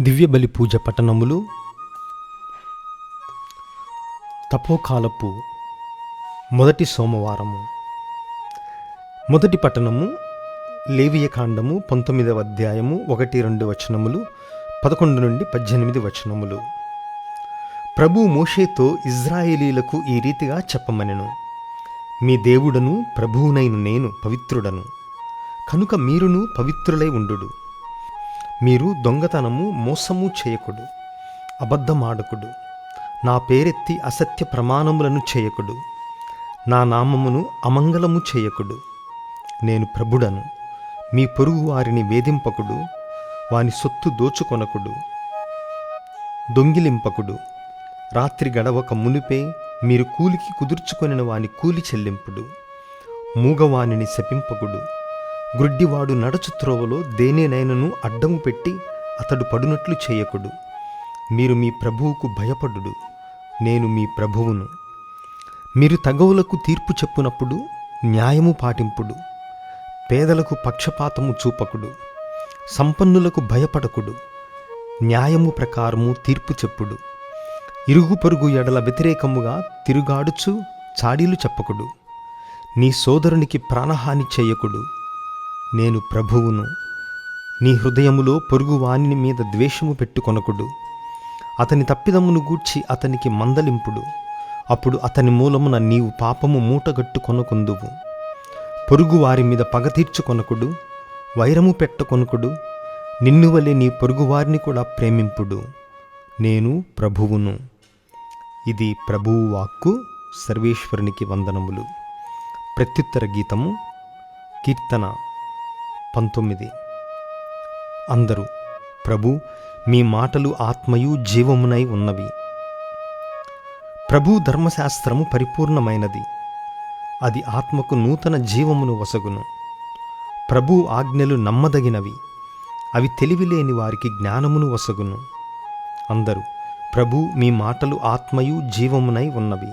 దివ్యబలి పూజ పట్టణములు తపోకాలపు మొదటి సోమవారము. మొదటి పట్టణము లేవియకాండము పంతొమ్మిదవ అధ్యాయము ఒకటి రెండు వచనములు పదకొండు నుండి పద్దెనిమిది వచనములు. ప్రభు మోషేతో ఇజ్రాయేలీలకు ఈ రీతిగా చెప్పమనెను. మీ దేవుడను ప్రభువునైన నేను పవిత్రుడను. కనుక మీరును పవిత్రులై ఉండుడు. మీరు దొంగతనము మోసము చేయకుడు అబద్ధమాడకుడు. నా పేరెత్తి అసత్య ప్రమాణములను చేయకుడు నా నామమును అమంగళము చేయకుడు. నేను ప్రభుడను మీ పొరుగు వారిని వేధింపకుడు వాని సొత్తు దోచుకొనకుడు. దొంగిలింపకుడు రాత్రి గడవక మునిపే మీరు కూలికి కుదుర్చుకొనిన వాని కూలి చెల్లింపుడు మూగవానిని శపింపకుడు. గ్రుడ్డివాడు నడచు త్రోవలో దేనేనైనను అడ్డము పెట్టి అతడు పడునట్లు చేయకుడు. మీరు మీ ప్రభువుకు భయపడుడు. నేను మీ ప్రభువును. మీరు తగవులకు తీర్పు చెప్పునప్పుడు న్యాయము పాటింపుడు. పేదలకు పక్షపాతము చూపకుడు. సంపన్నులకు భయపడకుడు. న్యాయము ప్రకారము తీర్పు చెప్పుడు. ఇరుగు పొరుగు ఎడల వ్యతిరేకముగా తిరుగాడుచు చాడీలు చెప్పకుడు. నీ సోదరునికి ప్రాణహాని చేయకుడు. నేను ప్రభువును. నీ హృదయములో పొరుగువాని మీద ద్వేషము పెట్టుకొనకుడు. అతని తప్పిదమ్మును గూర్చి అతనికి మందలింపుడు. అప్పుడు అతని మూలమున నీవు పాపము మూటగట్టుకొనకుందువు. పొరుగు వారి మీద పగ తీర్చుకొనకుడు. వైరము పెట్టకొనకుడు. నిన్ను వలె నీ పొరుగువారిని కూడా ప్రేమింపుడు. నేను ప్రభువును. ఇది ప్రభువు వాక్కు సర్వేశ్వరునికి వందనములు. ప్రత్యుత్తర గీతము కీర్తన. పంతొమ్మిది. అందరూ ప్రభు మీ మాటలు ఆత్మయు జీవమునై ఉన్నవి. ప్రభు ధర్మశాస్త్రము పరిపూర్ణమైనది. అది ఆత్మకు నూతన జీవమును వసగును. ప్రభు ఆజ్ఞలు నమ్మదగినవి. అవి తెలివిలేని వారికి జ్ఞానమును వసగును. అందరూ ప్రభు మీ మాటలు ఆత్మయు జీవమునై ఉన్నవి.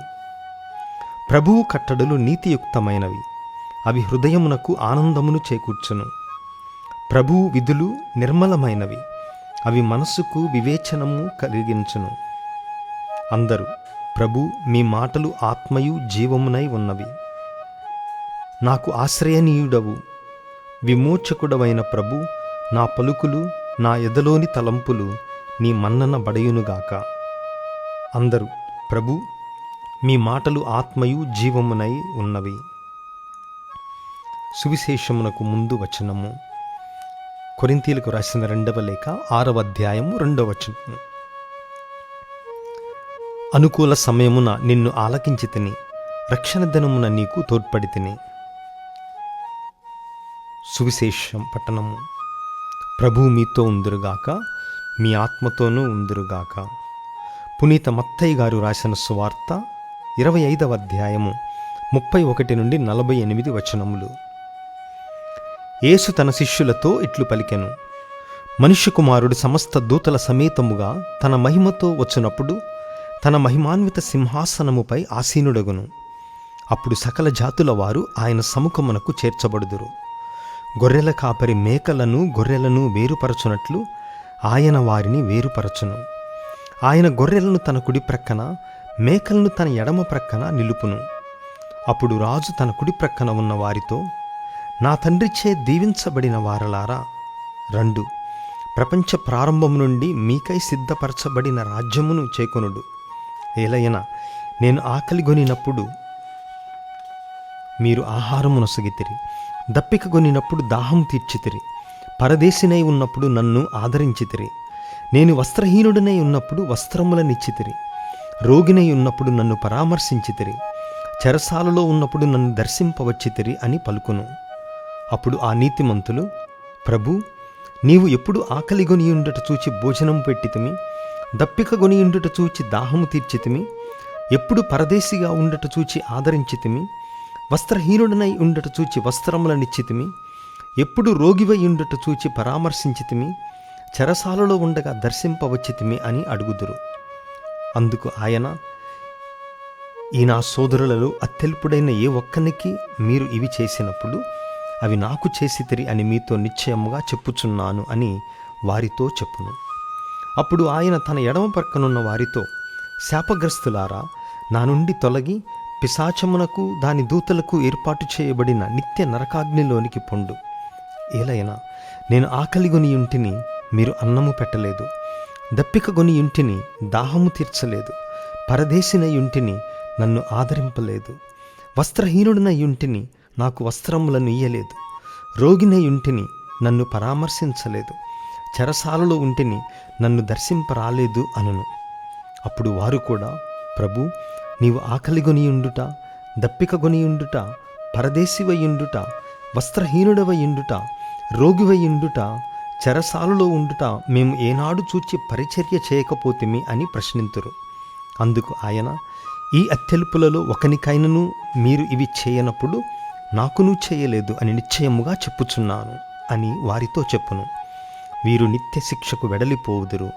ప్రభువు కట్టడలు నీతియుక్తమైనవి. అవి హృదయమునకు ఆనందమును చేకూర్చును. ప్రభువు విధులు నిర్మలమైనవి. అవి మనస్సుకు వివేచనము కలిగించును. అందరూ ప్రభు మీ మాటలు ఆత్మయు జీవమునై ఉన్నవి. నాకు ఆశ్రయనీయుడవు. విమోచకుడవైన ప్రభు నా పలుకులు నా ఎదలోని తలంపులు నీ మన్నన బడయునుగాక. అందరూ ప్రభు మీ మాటలు ఆత్మయు జీవమునై ఉన్నవి. సువిశేషమునకు ముందు వచనము. కొరింతీలకు రాసిన రెండవ లేఖ ఆరవ అధ్యాయము రెండవ వచనం. అనుకూల సమయమున నిన్ను ఆలకించి తిని రక్షణ దినమున నీకు తోడ్పడి తిని. సువిశేషం పట్టణము. ప్రభు మీతో ఉందిరుగాక మీ ఆత్మతోనూ ఉందురుగాక. పునీత మత్తయ్య గారు రాసిన సువార్త ఇరవై ఐదవ అధ్యాయము ముప్పై ఒకటి నుండి నలభై ఎనిమిది వచనములు. యేసు తన శిష్యులతో ఇట్లు పలికెను. మనుష్య కుమారుడు సమస్త దూతల సమేతముగా తన మహిమతో వచ్చినప్పుడు తన మహిమాన్విత సింహాసనముపై ఆసీనుడగును. అప్పుడు సకల జాతుల వారు ఆయన సముఖమునకు చేర్చబడుదురు. గొర్రెల కాపరి మేకలను గొర్రెలను వేరుపరచునట్లు ఆయన వారిని వేరుపరచును. ఆయన గొర్రెలను తన కుడి ప్రక్కన మేకలను తన ఎడమ ప్రక్కన నిలుపును. అప్పుడు రాజు తన కుడి ప్రక్కన ఉన్న వారితో నా తండ్రిచే దీవించబడిన వారలారా రెండు. ప్రపంచ ప్రారంభం నుండి మీకై సిద్ధపరచబడిన రాజ్యమును చేకొనుడు. ఏలయన నేను ఆకలిగొనినప్పుడు మీరు ఆహారమునొసగితిరి దప్పిక కొనినప్పుడు దాహం తీర్చితిరి. పరదేశినై ఉన్నప్పుడు నన్ను ఆదరించితిరి. నేను వస్త్రహీనుడినై ఉన్నప్పుడు వస్త్రములనిచ్చితిరి రోగినై ఉన్నప్పుడు నన్ను పరామర్శించితిరి. చెరసాలలో ఉన్నప్పుడు నన్ను దర్శింపవచ్చితిరి అని పలుకును. అప్పుడు ఆ నీతిమంతులు ప్రభు నీవు ఎప్పుడు ఆకలి ఆకలిగొనియుండుట చూచి భోజనం పెట్టితిమి దప్పిక గొనియుండుట చూచి దాహము తీర్చితిమి ఎప్పుడు పరదేశిగా ఉండట చూచి ఆదరించితిమి వస్త్రహీనుడనై ఉండట చూచి వస్త్రములనిచ్చితిమి ఎప్పుడు రోగివై ఉండట చూచి పరామర్శించితిమి చెరసాలలో ఉండగా దర్శింపవచ్చితిమి అని అడుగుదురు. అందుకు ఆయన ఈ నా సోదరులలో అత్యల్పుడైన ఏ ఒక్కనికి మీరు ఇవి చేసినప్పుడు అవి నాకు చేసితిరి అని మీతో నిశ్చయముగా చెప్పుచున్నాను అని వారితో చెప్పును. అప్పుడు ఆయన తన ఎడమ పక్కనున్న వారితో శాపగ్రస్తులారా నా నుండి తొలగి పిశాచమునకు దాని దూతలకు ఏర్పాటు చేయబడిన నిత్య నరకాగ్నిలోనికి పొండు. ఏలైనా నేను ఆకలిగొని ఇంటిని మీరు అన్నము పెట్టలేదు. దప్పికగొని ఇంటిని దాహము తీర్చలేదు. పరదేశిన ఇంటిని నన్ను ఆదరింపలేదు. వస్త్రహీనుడిన ఇంటిని నాకు వస్త్రములను ఇయ్యలేదు. రోగినై ఉంటిని నన్ను పరామర్శించలేదు. చెరసాలలో ఉంటిని నన్ను దర్శింపరాలేదు అనును. అప్పుడు వారు కూడా ప్రభు నీవు ఆకలిగొనియుండుట ఉండుట పరదేశివయుండుట ఉండుట పరదేశివై ఉండుట వస్త్రహీనుడవై ఉండుట రోగివై ఉండుట చెరసాలలో ఉండుట మేము ఏనాడు చూచి పరిచర్య చేయకపోతిమి అని ప్రశ్నింతురు. అందుకు ఆయన ఈ అత్యల్పులలో ఒకనికైనను మీరు ఇవి చేయనప్పుడు నాకును చేయలేదు అని నిశ్చయముగా చెప్పుచున్నాను అని వారితో చెప్పును. వీరు నిత్య శిక్షకు వెడలిపోవుదురు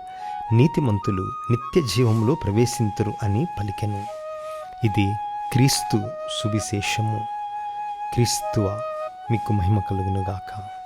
నీతిమంతులు నిత్య జీవంలో ప్రవేశింతురు అని పలికెను. ఇది క్రీస్తు సువిశేషము. క్రీస్తువ మీకు మహిమ కలుగునుగాక.